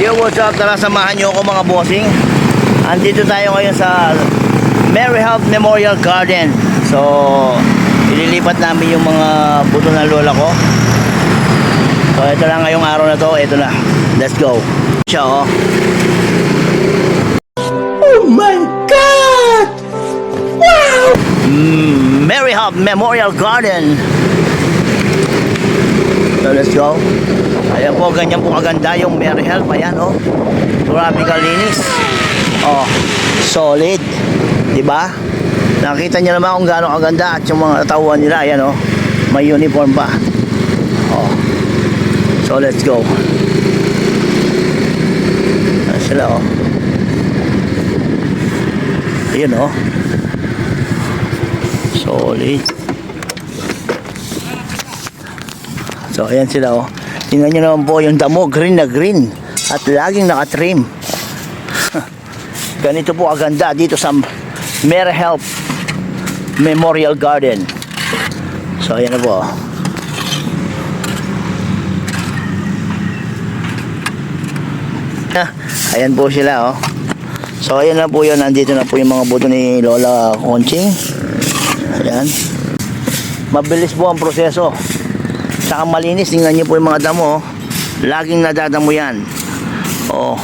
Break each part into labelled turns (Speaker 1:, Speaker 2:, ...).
Speaker 1: Yo, what's up? Tara, samahan nyo ako mga bossing. Andito tayo ngayon sa Mary Health Memorial Garden. So, ililipat namin yung mga buto ng lola ko. So, ito lang ngayong araw na to. Ito na. Let's go. Siya, oh. Oh my God! Wow! Mm, Mary Health Memorial Garden. So, let's go. Ayan po, ganyan po kaganda yung Mary Health. Ayan, oh. Grabe kalinis. Oh, solid. Di ba? Nakita niyo naman kung gaano kaganda at yung mga tauhan nila. Ayan, oh. May uniform pa. Oh. So, let's go. Ayan sila, oh. Ayan, oh. Solid. So, ayan sila, oh. Tingnan nyo naman po yung damo, green na green. At laging nakatrim. Ganito po aganda dito sa Mary Health Memorial Garden. So, ayan na po. Ah, Ayan po sila, oh. So, ayan na po yun. Nandito na po yung mga buto ni Lola Conching. Ayan. Mabilis po ang proseso. Saka malinis, tingnan niyo po yung mga damo. oh. Laging nadadamo yan. Oh.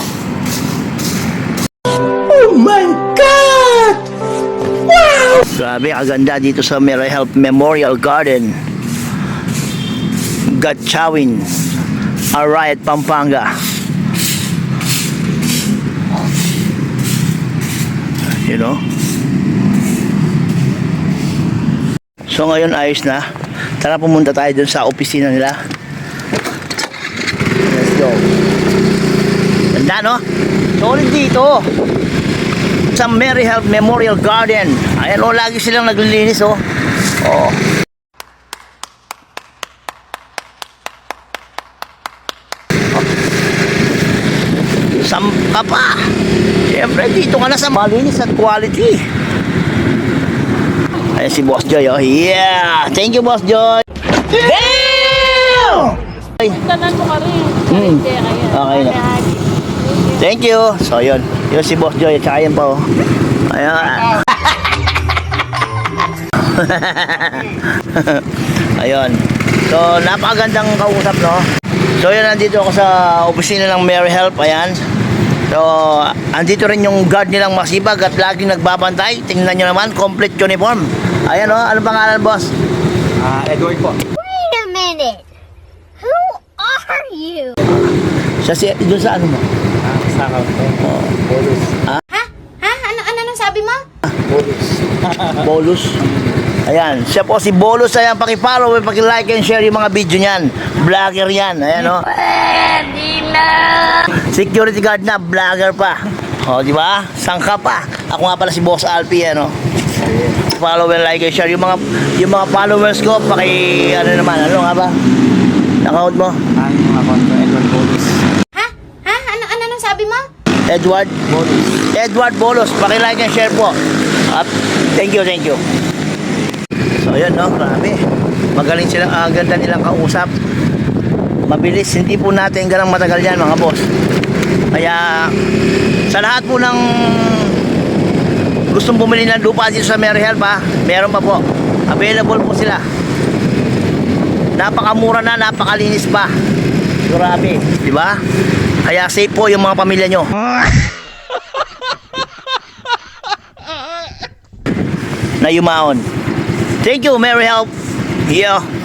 Speaker 1: Oh my God! Wow! Grabe, aganda dito sa Mary Health Memorial Garden. Gatchawin. Arayat, Pampanga. You know? So ngayon ayos na. Tara pumunta tayo dun sa opisina nila. Let's go. Ganda no? Solid dito. Sa Mary Health Memorial Garden. Ayan o, lagi silang naglilinis oh. Oh. Sampa pa. Siyempre, dito ka na sa malinis at quality. Ayan si Boss Joy, oh. Yeah! Thank you, Boss Joy! Damn! Ay,
Speaker 2: Tanan mo ka rin. Hindi, ayan.
Speaker 1: Okay na. Thank you! So, yun. Yun si Boss Joy, tsaka yan pa, oh. Ayan. Ayun. So, napakagandang kausap, no? So, yun, nandito ako sa opisina ng Mary Help. Ayan. So, andito rin yung guard nilang masibag at laging nagbabantay. Tingnan nyo naman, complete uniform. Ayan, oh. Ano pangalan, boss?
Speaker 3: Ah, Edward po.
Speaker 4: Wait a minute. Who are you?
Speaker 1: Siya si, doon sa ano mo?
Speaker 3: Ah, sa po.
Speaker 1: Oh,
Speaker 3: Bolus.
Speaker 4: Ha? Ha? Ano, ano nang sabi mo?
Speaker 3: Bolus.
Speaker 1: Bolus. Ayan, siya po si Bolus. Ayan, pakipollow, pakilike and share yung mga video niyan. Vlogger yan. Ayan, oh. Security guard na, vlogger pa. O, di ba? Sangka pa. Ako nga pala si Boss Alpi, ano. Follow and like and share yung mga yung mga followers ko, paki ano naman, ano nga ba? Account mo?
Speaker 3: Ang account ko, Edward Bolus.
Speaker 4: Ha? Ha? Ano, ano nang sabi mo?
Speaker 1: Edward
Speaker 3: Bolus.
Speaker 1: Edward Bolos, paki-like and share po. At thank you, thank you. So, yun, no? Grabe. Magaling silang, ah, ganda nilang kausap. Mabilis, hindi po natin ganang matagal yan, mga boss. Kaya, sa lahat po ng gustong bumili ng lupa dito sa Mary Help, ha? Meron pa po. Available po sila. Napakamura na, napakalinis pa. Grabe, di ba? Kaya safe po yung mga pamilya nyo. na yumaon. Thank you, Mary Help. Yeah.